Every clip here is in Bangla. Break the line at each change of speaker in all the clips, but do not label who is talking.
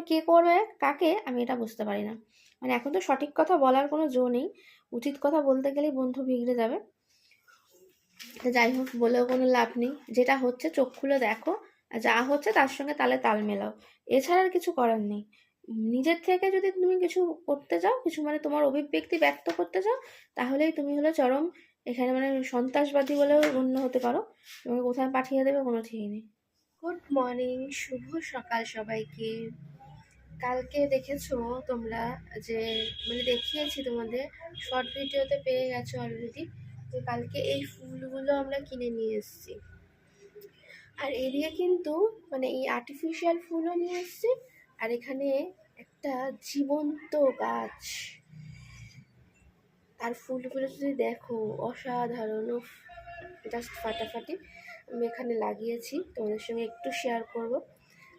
কে করবে, কাকে, আমি এটা বুঝতে পারি না। মানে এখন তো সঠিক কথা বলার কোনো জো নেই, উচিত কথা বলতে গেলেই বন্ধু বিগড়ে যাবে। যাই হোক, বলেও কোনো লাভ নেই। যেটা হচ্ছে চোখ খুলে দেখো যা হচ্ছে তার সঙ্গে তালে তাল মেলাও। এছাড়া আর কিছু করার নেই। নিজের থেকে যদি তুমি কিছু করতে চাও, কিছু মানে তোমার অভিব্যক্তি ব্যক্ত করতে চাও, তাহলেই তুমি হলো চরম, এখানে মানে সন্ত্রাসবাদী বলেও গণ্য হতে পারো। তোমাকে কোথায় পাঠিয়ে দেবে কোনো ঠিক নেই। গুড মর্নিং, শুভ সকাল সবাইকে। কালকে দেখেছ তোমরা যে মানে দেখিয়েছি তোমাদের শর্ট ভিডিওতে পেয়ে গেছো অলরেডি তো কালকে এই ফুলগুলো আমরা কিনে নিয়ে এসেছি। আর এদিকে কিন্তু মানে এই আর্টিফিশিয়াল ফুলও নিয়ে এসেছি, আর এখানে একটা জীবন্ত গাছ। আর ফুলগুলো যদি দেখো, অসাধারণ জাস্ট ফাটাফাটি, আমি এখানে লাগিয়েছি, তোমাদের সঙ্গে একটু শেয়ার করব।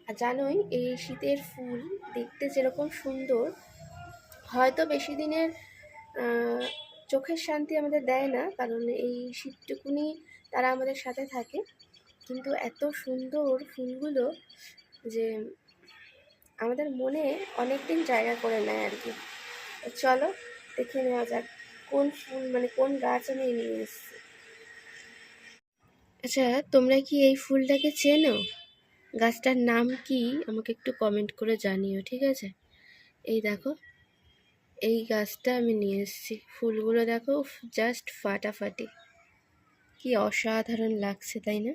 আর জানোই, এই শীতের ফুল দেখতে যেরকম সুন্দর, হয়তো বেশি দিনের চোখের শান্তি আমাদের দেয় না, কারণ এই শীতটুকুনি তারা আমাদের সাথে থাকে। কিন্তু এত সুন্দর ফুলগুলো যে আমাদের মনে অনেক দিন জায়গা করে নেয় আর কি। চলো, দেখে নেওয়া যাক কোন ফুল মানে কোন গাছ আমি নিয়ে এসেছি। আচ্ছা তোমরা কি এই ফুলটাকে চেনো? গাছটার নাম কি? আমাকে একটু কমেন্ট করে জানিও, ঠিক আছে? এই দেখো, এই গাছটা আমি নিয়ে এসেছি। ফুলগুলো দেখো জাস্ট ফাটাফাটি। কি অসাধারণ লাগছে, তাই না?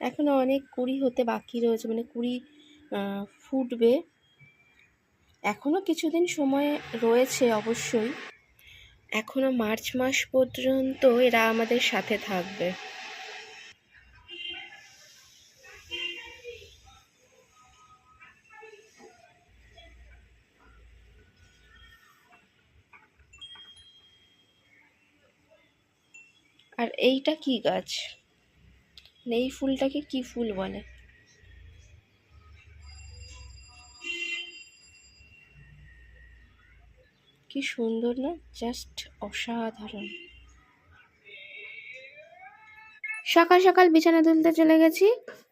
এখনও অনেক কুড়ি হতে বাকি রয়েছে মানে কুড়ি ফুটবে। এখনও কিছুদিন সময় রয়েছে অবশ্যই। এখনও মার্চ মাস পর্যন্ত এরা আমাদের সাথে থাকবে। আর এইটা কি গাছ? এই ফুলটাকে কি ফুল বলে? কি সুন্দর না জাস্ট অসাধারণ। সকাল সকাল বিছানা তুলতে চলে গেছি।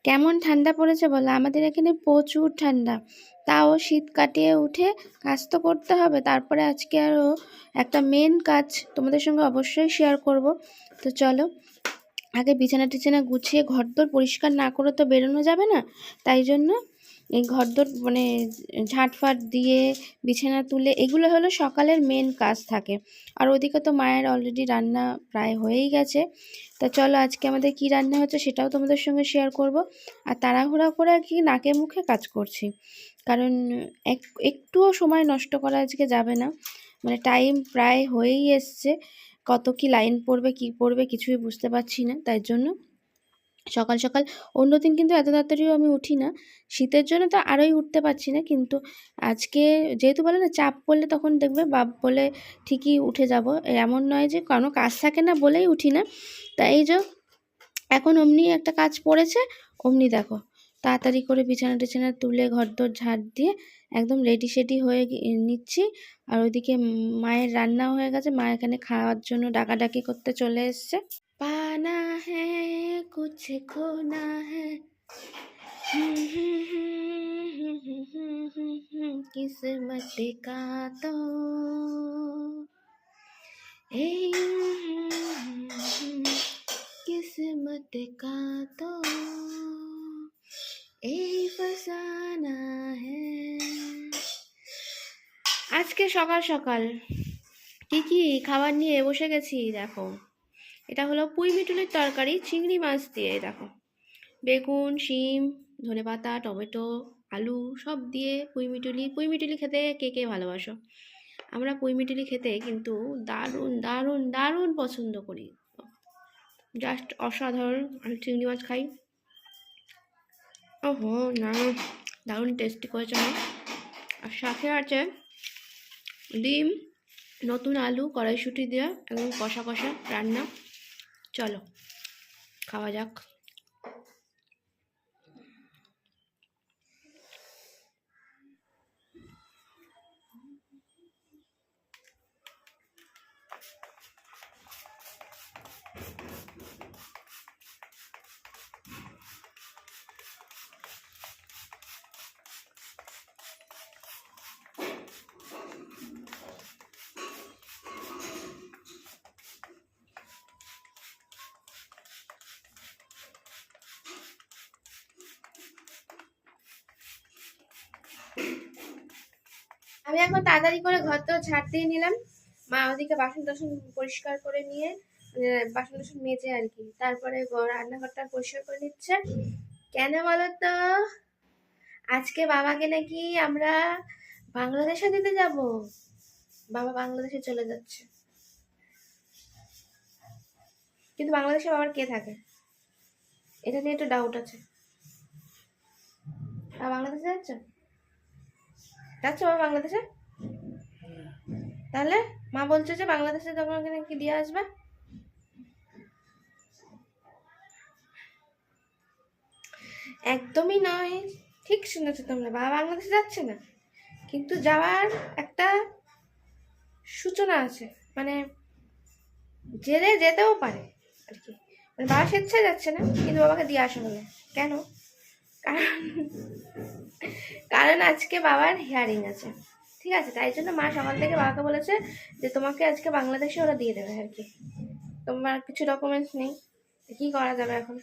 কেমন ঠান্ডা পড়েছে বলো? আমাদের এখানে প্রচুর ঠান্ডা। তাও শীত কাটিয়ে উঠে কাজ তো করতে হবে। তারপরে আজকে আরও একটা মেন কাজ তোমাদের সঙ্গে অবশ্যই শেয়ার করব। তো চলো, আগে বিছানা টিছানা গুছিয়ে ঘর ঘরদোর পরিষ্কার না করে তো বেরোনো যাবে না? তাই জন্য এই ঘরদোর মানে ঝাঁটফাট দিয়ে বিছানা তুলে এগুলো হলো সকালের মেন কাজ থাকে। আর ওদিকে তো মায়ের অলরেডি রান্না প্রায় হয়েই গেছে। তা চলো আজকে আমাদের কি রান্না হচ্ছে সেটাও তোমাদের সঙ্গে শেয়ার করব। আর তাড়াহুড়া করে আর কি নাকে মুখে কাজ করছি। কারণ এক, একটুও সময় নষ্ট করা আজকে যাবে না। মানে টাইম প্রায় হয়েই এসছে। কত কি লাইন পড়বে, কি পড়বে কিছুই বুঝতে পারছি না, তাই জন্য সকাল সকাল। অন্য দিন কিন্তু এত তাড়াতাড়িও আমি উঠি না। শীতের জন্য তো আরোই উঠতে পারছি না, কিন্তু আজকে যেহেতু বলে না, চাপ পড়লে তখন দেখবে বাপ বলে ঠিকই উঠে যাব। এমন নয় যে কোনো কাজ থাকে না বলেই উঠি না। তাই এই যে এখন অমনি একটা কাজ পড়েছে, অমনি দেখো। তাড়াতাড়ি করে বিছানা টিছানা তুলে ঘর ঘরদোর ঝাড় দিয়ে একদম রেডি সেডি হয়ে নিচ্ছি। আর ওইদিকে মায়ের রান্নাও হয়ে গেছে, মা এখানে খাওয়ার জন্য ডাকাডাকি করতে চলে এসছে। হ্যাঁ কুছ খোনা হ্যাঁ কিসমত কা তো এই কিসমত কা তো এই ফসানা আজকে সকাল সকাল কি কি খাবার নিয়ে বসে গেছি, দেখো। এটা হলো পুঁই মিটুলির তরকারি, চিংড়ি মাছ দিয়ে দেখো। বেগুন, শিম ধনে পাতা টমেটো, আলু সব দিয়ে পুঁই মিটুলি পুঁই মিটুলি খেতে কে কে ভালোবাসো? আমরা পুঁই মিটুলি খেতে কিন্তু দারুণ দারুণ দারুণ পছন্দ করি। জাস্ট অসাধারণ। আমি চিংড়ি মাছ খাই। ওহো, না, দারুণ টেস্টি করেছে আমার আর সাথে আছে ডিম, নতুন আলু, কড়াইশুটি দেওয়া একদম কষা কষা রান্না। চলো খাওয়া যাক। আমি এখন তাড়াতাড়ি করে ঘর তো ঝাড় দিয়ে নিলাম। মা ওদিকে বাসন টাসন পরিষ্কার করে নিয়ে আহ, বাসন টাসন মেজে আর কি। তারপরে রান্নাঘরটা পরিষ্কার করে নিচ্ছে। কেন বলো তো? আজকে বাবাকে নাকি আমরা বাংলাদেশে দিতে যাব? বাবা বাংলাদেশে চলে যাচ্ছে। কিন্তু বাংলাদেশে বাবার কে থাকে? এটা নিয়ে একটু ডাউট আছে। বাংলাদেশে যাচ্ছ? যাচ্ছ বাবা বাংলাদেশে? তাহলে মা বলছে যে বাংলাদেশে তখন কি দিয়ে আসবে? একদমই নয়। ঠিক শুনেছো তোমরা, বাবা বাংলাদেশে যাচ্ছে না। কিন্তু যাওয়ার একটা সূচনা আছে মানে জেলে যেতেও পারে আর কি। মানে বাবা স্বেচ্ছায় যাচ্ছে না, কিন্তু বাবাকে দিয়ে আসা হলে। কেন? কারণ কারণ আজকে বাবার হিয়ারিং আছে। ঠিক আছে, তাই জন্য মা সকাল থেকে বাবাকে বলেছে যে তোমাকে আজকে বাংলাদেশে ওরা দিয়ে দেবে আর কি। তোমার কিছু ডকুমেন্টস নেই কি করা যাবে এখন?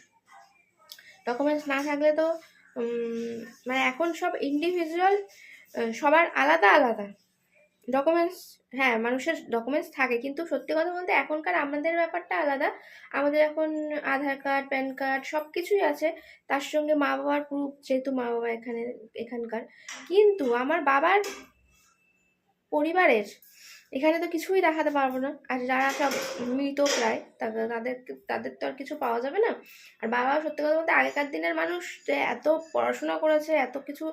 ডকুমেন্টস না থাকলে তো মানে এখন সব ইন্ডিভিজুয়াল সবার আলাদা আলাদা। ডকুমেন্টস হ্যাঁ মানুষের ডকুমেন্টস থাকে, কিন্তু সত্যি কথা বলতে এখনকার আমাদের ব্যাপারটা আলাদা। আমাদের এখন আধার কার্ড প্যান কার্ড সব কিছুই আছে। তার সঙ্গে মা বাবার প্রুফ যেহেতু মা বাবা এখানে, এখানকার। কিন্তু আমার বাবার পরিবারের, এখানে তো কিছুই দেখাতে পারব না। আর যারা সব মৃত প্রায় তাদের তাদের তো আর কিছু পাওয়া যাবে না। আর বাবা সত্যি কথা বলতে আগেকার দিনের মানুষ যে এত পড়াশোনা করেছে, এত কিছু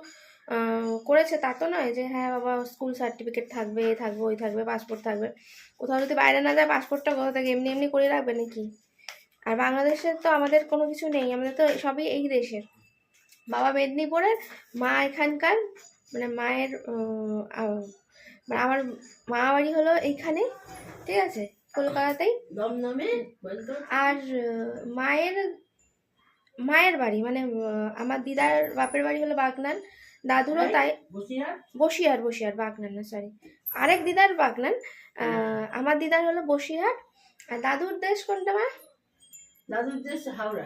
করেছে তা তো নয় যে হ্যাঁ বাবা স্কুল সার্টিফিকেট থাকবে এ থাকবে ওই থাকবে পাসপোর্ট থাকবে। কোথাও যদি বাইরে না যায় পাসপোর্টটা কোথা থাকে এমনি এমনি করে রাখবে নাকি? আর বাংলাদেশে তো আমাদের কোনো কিছু নেই আমাদের তো সবই এই দেশের। বাবা মেদিনীপুরের মা এখানকার মানে মায়ের মানে আমার মা বাড়ি হলো এইখানে ঠিক আছে কলকাতাতেই।
দমদমে
আর মায়ের মায়ের বাড়ি মানে আমার দিদার বাপের বাড়ি হলো বাগনান দাদুরও তাই।
বসিরহাট
বসিরহাট বসিরহাট বাগনান না সরি আরেক দিদার বাগনান। আমার দিদার হলো বসিরহাট। আর দাদুর দেশ কোনটা মা
দাদুর দেশ হাওড়া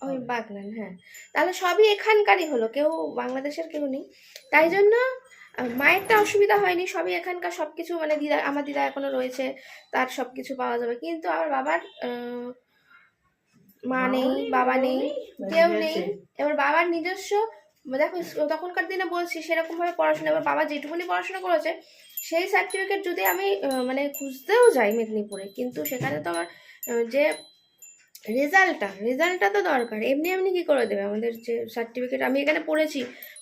ওই বাগনান হ্যাঁ। তাহলে সবই এখানকারই হলো কেউ বাংলাদেশের কেউ নেই। তাই জন্য মায়েরটা অসুবিধা হয়নি সবই এখানকার সব কিছু মানে দিদা আমার দিদা এখনও রয়েছে তার সব কিছু পাওয়া যাবে। কিন্তু আমার বাবার মা নেই বাবা নেই কেউ নেই। এবার বাবার নিজস্ব দেখো, তখনকার দিনে বলছি সেরকম ভাবে পড়াশোনা, এবার বাবা যেটুকুনি পড়াশোনা করেছে, সেই সার্টিফিকেট যদি আমি মানে খুঁজতেও যাই মেদিনীপুরে, কিন্তু সেখানে তো আমার যে রেজাল্টটা রেজাল্টটা তো দরকার। এমনি এমনি কি করে দেবে আমাদের যে সার্টিফিকেট আমি এখানে পড়েছি,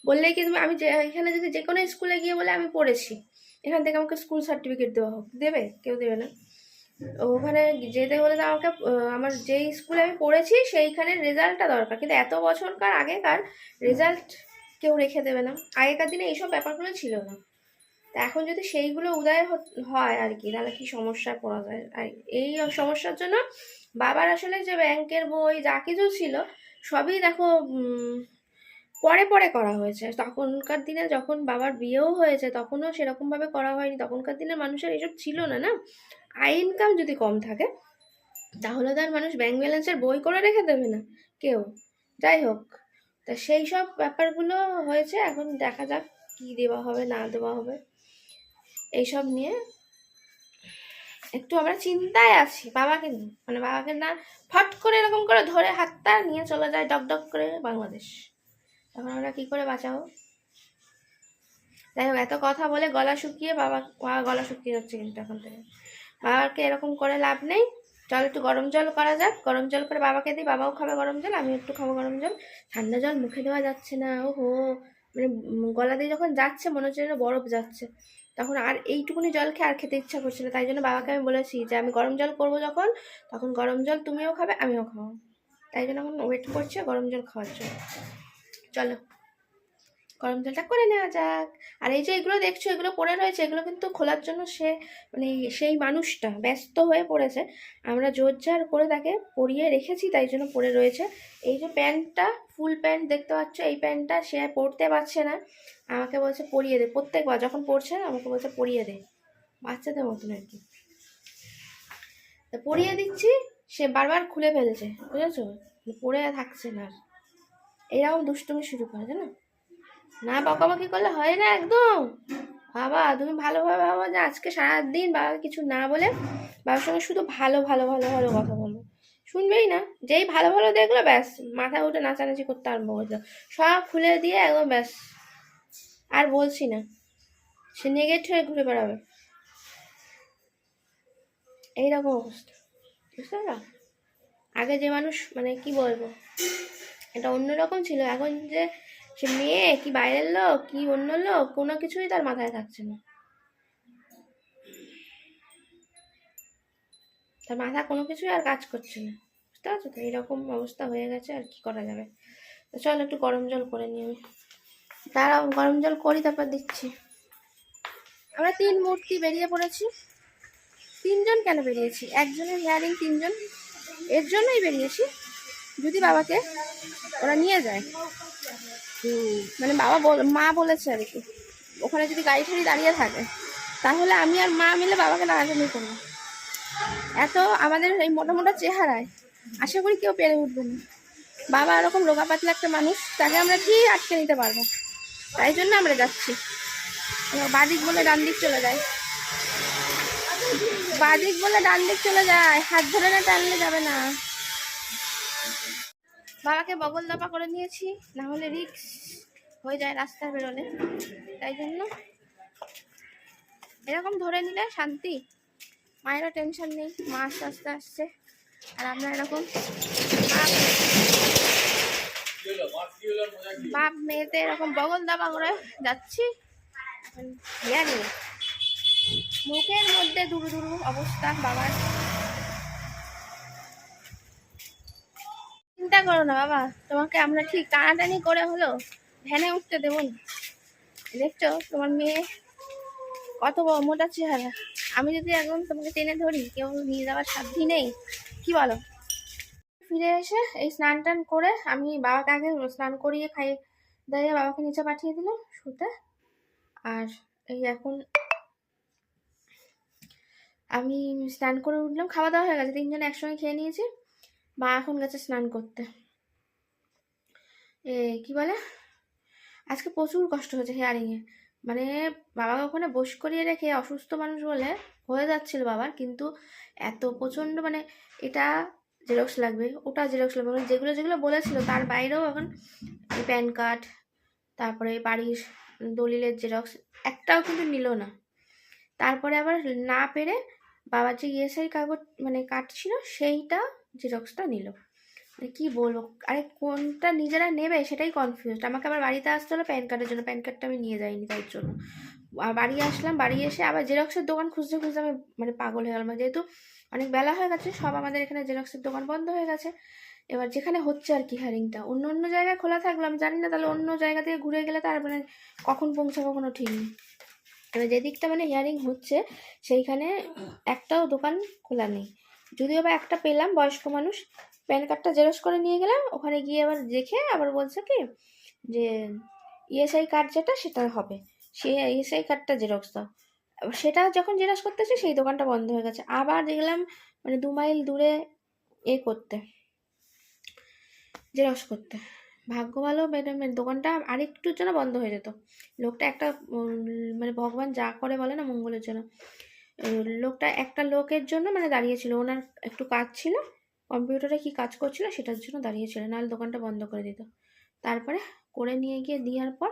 বললেই কি আমি যে, এখানে যদি যে কোনো স্কুলে গিয়ে বলে আমি পড়েছি, এখান থেকে আমাকে স্কুল সার্টিফিকেট দেওয়া হোক। দেবে? কেউ দেবে না? ওখানে যেতে হলে তো আমাকে আমার যেই স্কুলে আমি পড়েছি সেইখানে রেজাল্টটা দরকার। কিন্তু এত বছরকার, আগেকার রেজাল্ট কেউ রেখে দেবে না। আগেকার দিনে এইসব ব্যাপারগুলো ছিল না। তা এখন যদি সেইগুলো উদয় হয় আর কি, তাহলে কি সমস্যায় পড়া যায়? আর এই সমস্যার জন্য বাবার আসলে যে ব্যাংকের বই, যা কিছু ছিল, সবই দেখো পরে পরে করা হয়েছে। তখনকার দিনে যখন বাবার বিয়েও হয়েছে, তখনও সেরকমভাবে করা হয়নি। তখনকার দিনের মানুষের এসব ছিল না না? আই ইনকাম যদি কম থাকে, তাহলে তো আর মানুষ ব্যাংক ব্যালেন্সের বই করে রেখে দেবে না, কেউ। যাই হোক, তা সেই সব ব্যাপারগুলো হয়েছে, এখন দেখা যাক কি দেওয়া হবে, না দেওয়া হবে। এইসব নিয়ে একটু আমরা চিন্তায় আছি, বাবাকে নিয়ে। মানে বাবাকে না, ফট করে এরকম করে ধরে হাতটা নিয়ে চলে যায় ডক ডক করে বাংলাদেশ। তখন আমরা কি করে বাঁচাবো? যাই হোক, এত কথা বলে গলা শুকিয়ে বাবা বাবা গলা শুকিয়ে যাচ্ছে কিন্তু এখন থেকে। বাবাকে এরকম করে লাভ নেই। চল একটু গরম জল করা যাক। গরম জল করে বাবাকে দিই। বাবাও খাবে গরম জল আমি একটু খাব গরম জল। ঠান্ডা জল মুখে দেওয়া যাচ্ছে না ও হো মানে গলা দিয়ে যখন যাচ্ছে, মনে হচ্ছে যেন বরফ যাচ্ছে। তখন আর এইটুকুনি জল খেয়ে আর খেতে ইচ্ছা করছে না। তাই জন্য বাবাকে আমি বলেছি যে, আমি গরম জল করব যখন, তখন গরম জল তুমিও খাবে, আমিও খাব। তাই জন্য এখন ওয়েট করছে গরম জল খাওয়ার জন্য। চলো। গরম জলটা করে নেওয়া যাক। আর এই যে এগুলো দেখছ, এগুলো পড়ে রয়েছে, এগুলো কিন্তু খোলার জন্য সে মানে সেই মানুষটা ব্যস্ত হয়ে পড়েছে। আমরা জোরজার করে তাকে পরিয়ে রেখেছি, তাই জন্য পড়ে রয়েছে। এই যে প্যান্টটা, ফুল প্যান্ট দেখতে পাচ্ছ, এই প্যান্টটা সে পরতে পারছে না। আমাকে বলছে পরিয়ে দে, প্রত্যেকবার যখন পড়ছে না, আমাকে বলছে পরিয়ে দে। বাচ্চাদের মতন আর কি। তা পরিয়ে দিচ্ছি, সে বারবার খুলে ফেলছে, বুঝেছ? পরে থাকছে না এরকম দুষ্টুমি শুরু করে, জানো? না বকাবকি করলে হয় না একদম। বাবা, তুমি ভালোভাবে ভাবো যে আজকে সারাদিন বাবাকে কিছু না বলে বাবার সঙ্গে শুধু ভালো ভালো ভালো ভালো কথা বলব শুনবেই না। যেই ভালো ভালো দেখল, ব্যাস, মাথা উঠে নাচানাচি করতে আরম্ভ করল। সব খুলে দিয়ে একদম ব্যাস। আর বলছি না, সে নেগেটিভ হয়ে ঘুরে বেড়াবে। এইরকম অবস্থা, বুঝতে পারলা? আগে যে মানুষ মানে কি বলব, এটা অন্যরকম ছিল। এখন যে সে মেয়ে, কি বাইরের লোক, কি অন্য লোক, কোনো কিছুই তার মাথায় থাকছে না। তার মাথা কোনো কিছুই আর কাজ করছে না। বুঝতে পারছ তো? এইরকম অবস্থা হয়ে গেছে আর কি করা যাবে? তো চল একটু গরম জল করে নিই আমি। দাঁড়াও, গরম জল করি, তারপর দিচ্ছি। আমরা তিন মূর্তি বেরিয়ে পড়েছি। তিনজন কেন বেরিয়েছি? একজনের হিয়ারিং তিনজন। এর জন্যই বেরিয়েছি। যদি বাবাকে ওরা নিয়ে যায়। মানে বাবা মা বলেছে আর কি, ওখানে যদি গাড়ি ঠাড়ি দাঁড়িয়ে থাকে, তাহলে আমি আর মা মিলে বাবাকে টানাটানি করব। এত আমাদের এই মোটা মোটা চেহারায় আশা করি কেউ পেরে উঠবে না। বাবা এরকম রোগা পাতলা একটা মানুষ, তাকে আমরা কি আটকে নিতে পারব। তাই জন্য আমরা যাচ্ছি। বাদিক বলে ডান দিক চলে যায়। বাদিক বলে ডান দিক চলে যায়, হাত ধরে না টানলে যাবে না। বাবাকে বগল দাপা করে নিয়েছি, না হলে রিক্স হয়ে যায় রাস্তায় বেরোলে। তাই জন্য এরকম ধরে নিলে শান্তি। মায়েরও টেনশন নেই, মা আস্তে আস্তে আসছে, আর আমরা এরকম বাপ- মেয়েতে এরকম বগল দাবা করে যাচ্ছি। মুখের মধ্যে দুরু দুরু অবস্থা বাবার। চিন্তা করো না, বাবা। তোমাকে আমরা ঠিক টানাটানি করে হলো ভ্যানে উঠতে দেবো দেখছ, তোমার মেয়ে কত মোটা চেহারা। আমি যদি একদম তোমাকে টেনে ধরি, কেউ নিয়ে যাওয়ার সাধ্যই নেই। কি বলো? ফিরে এসে এই স্নান টান করে আমি বাবাকে আগে স্নান করিয়ে খাইয়ে দাঁড়িয়ে বাবাকে নিচে পাঠিয়ে দিলাম শুতে। আর এই এখন আমি স্নান করে উঠলাম, খাওয়া দাওয়া হয়ে গেছে, তিনজনে একসঙ্গে খেয়ে নিয়েছি। মা এখন গেছে স্নান করতে। এ, কি বলে? আজকে প্রচুর কষ্ট হয়েছে হেয়ারিংয়ে মানে বাবাকে ওখানে বস করিয়ে রেখে অসুস্থ মানুষ বলে হয়ে যাচ্ছিল বাবার, কিন্তু এত প্রচণ্ড মানে এটা জেরক্স লাগবে, ওটা জেরক্স লাগবে। মানে যেগুলো যেগুলো বলেছিল তার বাইরেও এখন প্যান কার্ড তারপরে বাড়ির দলিলের জেরক্স একটাও কিন্তু নিল না। তারপরে আবার না পেরে বাবার যে ইএসআই কাগজ মানে কার্ড ছিল সেইটা জেরক্সটা নিল। মানে কী বলব? আরে কোনটা নিজেরা নেবে সেটাই কনফিউজ আমাকে আবার বাড়িতে আসতে হলো প্যান কার্ডের জন্য। প্যান কার্ডটা আমি নিয়ে যাইনি তাই জন্য। বাড়ি আসলাম, বাড়ি এসে আবার জেরক্সের দোকান খুঁজতে খুঁজতে আমি মানে পাগল হয়ে গেলাম। যেহেতু অনেক বেলা হয়ে গেছে, সব আমাদের এখানে জেরক্সের দোকান বন্ধ হয়ে গেছে। এবার যেখানে হচ্ছে আর কি হারিংটা অন্য অন্য জায়গায় খোলা থাকল, আমি জানি না তাহলে অন্য জায়গা থেকে ঘুরে গেলে তার মানে কখন পৌঁছাবো কোনো ঠিক নেই। এবার যেদিকটা মানে হিয়ারিং হচ্ছে, সেইখানে একটাও দোকান খোলা নেই। যদিও বা একটা পেলাম, বয়স্ক মানুষ প্যান কার্ডটা জেরক্স করে নিয়ে গেলাম, ওখানে গিয়ে আবার দেখে আবার বলছে কি যে ইএসআই কার্ড যেটা সেটা হবে। সে ইএসআই কার্ডটা জেরক্স দাও। সেটা যখন জেরক্স করতেছে, সেই দোকানটা বন্ধ হয়ে গেছে। আবার দেখলাম মানে দু মাইল দূরে এ করতে জেরক্স করতে। ভাগ্য ভালো ম্যাডাম দোকানটা আরেকটুর জন্য বন্ধ হয়ে যেত। লোকটা একটা মানে ভগবান যা করে বলে না মঙ্গলের জন্য। লোকটা একটা লোকের জন্য মানে দাঁড়িয়েছিল। ওনার একটু কাজ ছিল, কম্পিউটারে কি কাজ করছিল সেটার জন্য দাঁড়িয়েছিল, নাহলে দোকানটা বন্ধ করে দিত। তারপরে করে নিয়ে গিয়ে দেওয়ার পর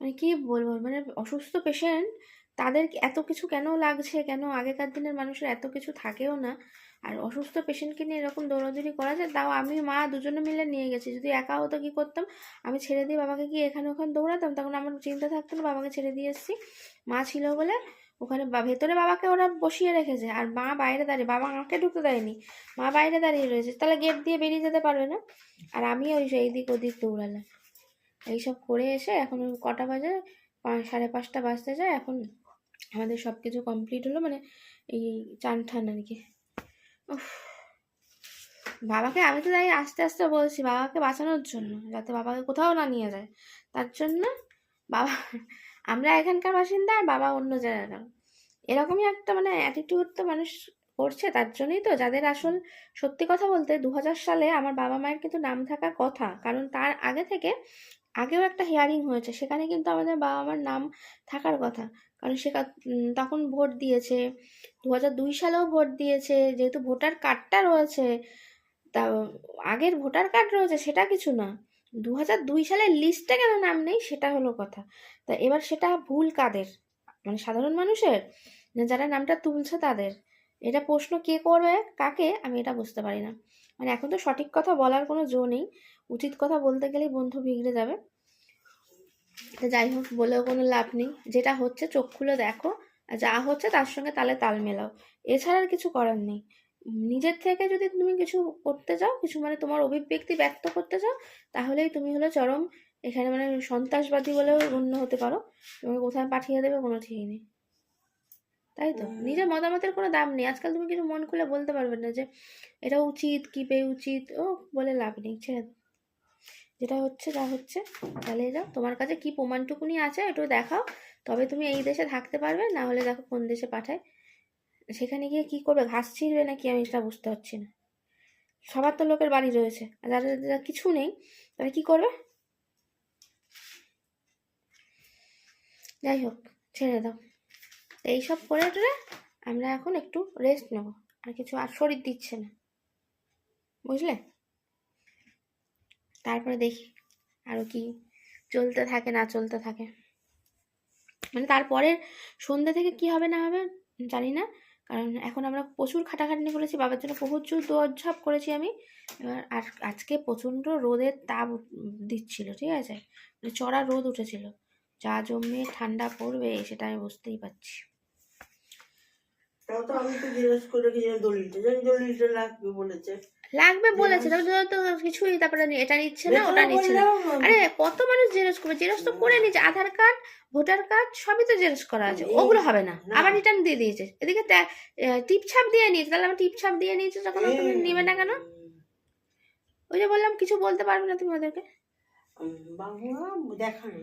মানে কি বলব মানে অসুস্থ পেশেন্ট তাদের এত কিছু কেন লাগছে? কেন আগেকার দিনের মানুষের এত কিছু থাকেও না? আর অসুস্থ পেশেন্টকে নিয়ে এরকম দৌড়াদৌড়ি করা যায়? তাও আমি মা দুজনে মিলে নিয়ে গেছি। যদি একা হতো কি করতাম? আমি ছেড়ে দিয়ে বাবাকে কি এখানে ওখানে দৌড়াতাম? তখন আমার চিন্তা থাকতো না, বাবাকে ছেড়ে দিয়ে এসেছি। মা ছিল বলে ওখানে ভেতরে বাবাকে ওরা বসিয়ে রেখেছে, আর মা বাইরে দাঁড়িয়ে, বাবা আমাকে ঢুকতে দেয়নি। মা বাইরে দাঁড়িয়ে রয়েছে, তাহলে গেট দিয়ে বেরিয়ে যেতে পারবে না? আর আমি ওই দিক ওদিক দৌড়ালাম। এইসব করে এসে এখন কটা বাজে সাড়ে পাঁচটা বাজতে যায়, এখন আমাদের সব কিছু কমপ্লিট হলো মানে এই চান ঠান আর কি। বাবাকে আমি তো তাই আস্তে আস্তে বলছি, বাবাকে বাঁচানোর জন্য, যাতে বাবাকে কোথাও না নিয়ে যায়। তার জন্য বাবা আমরা এখানকার বাসিন্দা আর বাবা অন্য জায়গার। এরকমই একটা মানে অ্যাটিটিউড তো মানুষ করছে তার জন্যই তো। যাদের আসল সত্যি কথা বলতে দু হাজার সালে আমার বাবা মায়ের কিন্তু নাম থাকার কথা, কারণ তার আগে থেকে আগেও একটা হিয়ারিং হয়েছে। সেখানে কিন্তু আমাদের বাবা মার নাম থাকার কথা। কারণ সে তখন ভোট দিয়েছে দু দুই সালেও ভোট দিয়েছে, যেহেতু ভোটার কার্ডটা রয়েছে, তা আগের ভোটার কার্ড রয়েছে সেটা কিছু না। দু দুই সালের লিস্টে কেন নাম নেই সেটা হলো কথা। তা এবার সেটা ভুল কাদের? মানে সাধারণ মানুষের? না যারা নামটা তুলছে তাদের? এটা প্রশ্ন কে করবে? কাকে? আমি এটা বুঝতে পারি না। মানে এখন তো সঠিক কথা বলার কোনো জো নেই। উচিত কথা বলতে গেলেই বন্ধু বিগড়ে যাবে। যাই হোক, বলেও কোনো লাভ নেই। যেটা হচ্ছে চোখ খুলে দেখো। যা হচ্ছে তার সঙ্গে তালে তাল মেলাও। এছাড়া আর কিছু করার নেই। নিজের থেকে যদি তুমি কিছু করতে চাও কিছু মানে তোমার অভিব্যক্তি ব্যক্ত করতে চাও তাহলেই তুমি হলো চরম এখানে মানে সন্ত্রাসবাদী বলেও গণ্য হতে পারো তোমাকে কোথায় পাঠিয়ে দেবে কোনো ঠিক নেই। তাই তো? নিজের মতামতের কোনো দাম নেই। আজকাল তুমি কিছু মন খুলে বলতে পারবে না যে এটা উচিত কি বে উচিত? ও বলে লাভ নেই ছেড়ে যেটা হচ্ছে যা হচ্ছে চালিয়ে যাও। তোমার কাছে কি প্রমাণটুকুনি আছে একটু দেখাও। তবে তুমি এই দেশে থাকতে পারবে না হলে দেখো কোন দেশে পাঠায়। সেখানে গিয়ে কি করবে? ঘাস ছিঁড়বে নাকি? আমি সেটা বুঝতে পারছি না। সবার তো লোকের বাড়ি রয়েছে। আর যাদের যাদের কিছু নেই, তারা কি করবে? যাই হোক, ছেড়ে দাও। এইসব করে টোরে আমরা এখন একটু রেস্ট নেব। আর কিছু আর শরীর দিচ্ছে না। বুঝলে? তারপরে দেখি আরও কি চলতে থাকে, না চলতে থাকে। মানে তারপরের সন্ধ্যে থেকে কি হবে, না হবে, জানি না। কারণ এখন আমরা প্রচুর খাটাখাটনি করেছি, বাবার জন্য প্রচুর দরঝাপ করেছি আমি। এবার আর আজকে প্রচণ্ড রোদের তাপ দিচ্ছিল, ঠিক আছে? মানে চড়া রোদ উঠেছিল। যা জমে ঠান্ডা পড়বে সেটা আমি বুঝতেই পারছি।
আমি তো জিজ্ঞেস করে দলিলটা। দলিলটা লাগবে বলেছে।
লাগবে বলেছে তবে তো- কিছুই তারপরে এটা নিচ্ছে না ওটা নিচ্ছে না। আরে কত মানুষ জেরক্স করবে? জেরক্স তো করে নিচ্ছে আধার কার্ড ভোটার কার্ড সবই তো জেরক্স করা আছে ওগুলো হবে না। আবার রিটার্ন দিয়ে দিয়েছে। এদিকে টিপ ছাপ দিয়ে নিয়েছে তাহলে আমি টিপ ছাপ দিয়ে নিয়েছে যখন তুমি নিবে না কেন? ওই যে বললাম কিছু বলতে পারবে না তুমি ওদেরকে?
বাবুরা দেখানো